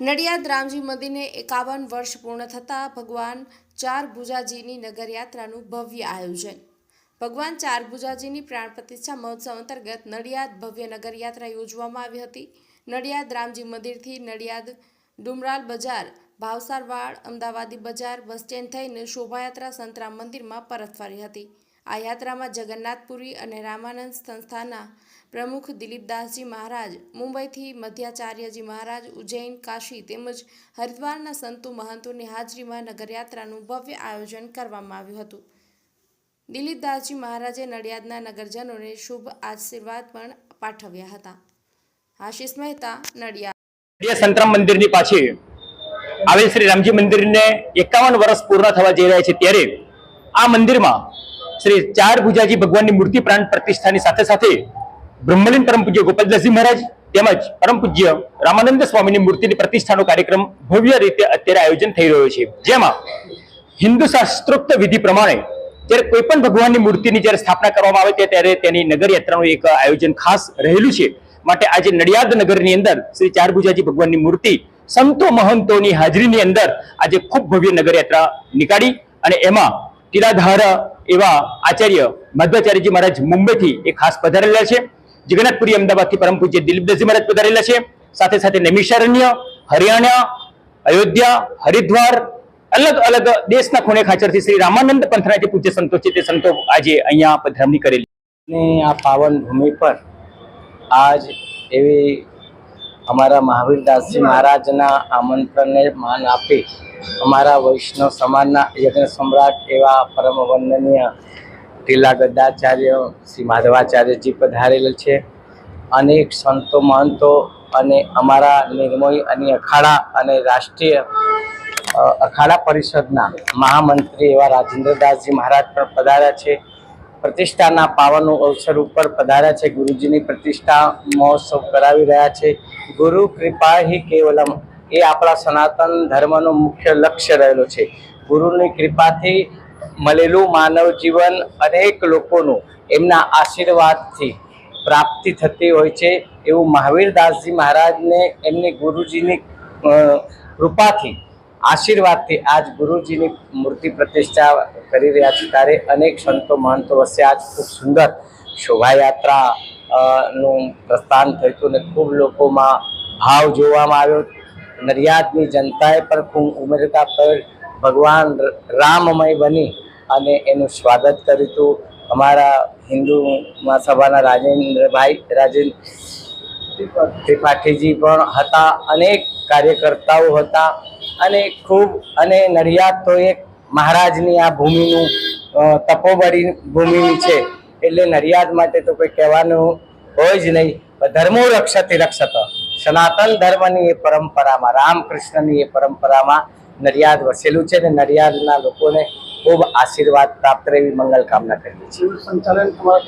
નડિયાદ રામજી મંદિરને એકાવન વર્ષ પૂર્ણ થતાં ભગવાન ચાર ભુજાજીની નગરયાત્રાનું ભવ્ય આયોજન. ભગવાન ચાર ભુજાજીની પ્રાણ પ્રતિષ્ઠા મહોત્સવ અંતર્ગત નડિયાદ ભવ્ય નગરયાત્રા યોજવામાં આવી હતી. નડિયાદ રામજી મંદિરથી નડિયાદ ડુમરાલ બજાર, ભાવસારવાડ, અમદાવાદી બજાર, બસ સ્ટેન્ડ થઈને શોભાયાત્રા સંતરામ મંદિરમાં પરત ફરી હતી. આ યાત્રામાં જગન્નાથપુરી અને રામાનંદ સંસ્થાના પ્રમુખ દિલીપદાસજી મહારાજ, મુંબઈથી મધ્યાચાર્યજી મહારાજ, ઉજ્જૈન, કાશી તેમજ હરિદ્વારના સંતો મહંતોની હાજરીમાં નગરયાત્રાનું ભવ્ય આયોજન કરવામાં આવ્યું હતું. દિલીપદાસજી મહારાજે નડિયાદના નગરજનોને શુભ આશીર્વાદ પણ પાઠવ્યા હતા. આશિષ મહેતા, નડિયાદ. સંતરામ મંદિરની પાછળ આવેલ શ્રી રામજી મંદિરને એકાવન વર્ષ પૂર્ણ થવા જઈ રહ્યા છે ત્યારે આ મંદિરમાં શ્રી ચાર ભુજાજી ભગવાનની મૂર્તિ પ્રાણ પ્રતિષ્ઠાની સાથે સાથે બ્રહ્મલીન પરમ પૂજ્ય ગોપાલદાસજી મહારાજ તેમજ પરમ પૂજ્ય રામાનંદ સ્વામીની મૂર્તિની પ્રતિષ્ઠાનો કાર્યક્રમ ભવ્ય રીતે અત્યારે આયોજન થઈ રહ્યો છે. જેમાં હિન્દુ શાસ્ત્રોક્ત વિધિ પ્રમાણે જ્યારે કોઈ પણ ભગવાનની મૂર્તિની જ્યારે સ્થાપના કરવામાં આવે ત્યારે તેની નગર યાત્રાનું એક આયોજન ખાસ રહેલું છે. માટે આજે નડિયાદ નગરની અંદર શ્રી ચારભુજાજી ભગવાનની મૂર્તિ સંતો મહંતોની હાજરીની અંદર આજે ખૂબ ભવ્ય નગર યાત્રા નીકાળી અને એમાં ટીલાધાર એવા આચાર્ય મધ્વાચાર્યજી મહારાજ મુંબઈથી એ ખાસ પધારેલા છે. જગન્નાથપુરી અમદાવાદથી પરમ પૂજ્ય દિલીપદાસજી મહારાજ પધારેલા છે. સાથે સાથે નૈમિષારણ્ય, હરિયાણા, અયોધ્યા, હરિદ્વાર, અલગ અલગ દેશના ખૂણે ખાચરથી શ્રી રામાનંદ પંથના જે પૂજ્ય સંતો છે. તે સંતો આજે અહીંયા પધરામણી કરેલી. ની આ પાવન ભૂમિ પર આજ એવી અમારા મહાવીરદાસજી મહારાજના આમંત્રણને માન આપી અમારા વૈષ્ણવ સમાજના યજ્ઞ સમ્રાટ એવા પરમ વંદનીય ટીલા ગદ્દાચાર્ય શ્રી માધવાચાર્યજી પધારેલ છે. અનેક સંતો, મહંતો અને અમારા નિર્મોહી અને અખાડા અને રાષ્ટ્રીય અખાડા પરિષદના મહામંત્રી એવા રાજેન્દ્રદાસજી મહારાજ પણ પધાર્યા છે. પ્રતિષ્ઠાના પાવન અવસર ઉપર પધાર્યા છે. ગુરુજીની પ્રતિષ્ઠા મહોત્સવ કરાવી રહ્યા છે. ગુરુ કૃપા હિ કેવલમ. એ આપણા સનાતન ધર્મનો મુખ્ય લક્ષ્ય રહેલો છે. ગુરુની કૃપાથી મળેલું માનવ જીવન અનેક લોકોનું એમના આશીર્વાદથી પ્રાપ્તિ થતી હોય છે. એવું મહાવીરદાસજી મહારાજને એમની ગુરુજીની કૃપાથી, આશીર્વાદથી આજ ગુરુજીની મૂર્તિ પ્રતિષ્ઠા કરી રહ્યા છે. ત્યારે અનેક સંતો, મહંતો વચ્ચે આજ ખૂબ સુંદર શોભાયાત્રા નું પ્રસ્થાન થયું હતું અને ખૂબ લોકોમાં ભાવ જોવામાં આવ્યો. નડિયાદની જનતાએ પણ ખૂબ ઉમેરતા પર ભગવાન રામમય બની અને એનું સ્વાગત કર્યું હતું અમારા હિન્દુ મહાસભાના રાજેન્દ્રભાઈ રાજેન્દ્ર ત્રિપાઠીજી પણ હતા, અનેક કાર્યકર્તાઓ હતા અને ખૂબ, અને નડિયાદ તો એક મહારાજની આ ભૂમિનું તપોબળી ભૂમિ છે. એટલે નડિયાદ માટે તો કોઈ કહેવાનું હોય જ નહીં. ધર્મો રક્ષતી રક્ષત. સનાતન ધર્મની એ પરંપરામાં, રામકૃષ્ણની એ પરંપરામાં નડિયાદ વસેલું છે ને નડિયાદના લોકોને ખૂબ આશીર્વાદ પ્રાપ્ત રહેવી મંગલ કામના કરીએ છીએ. સંચાલન તમારા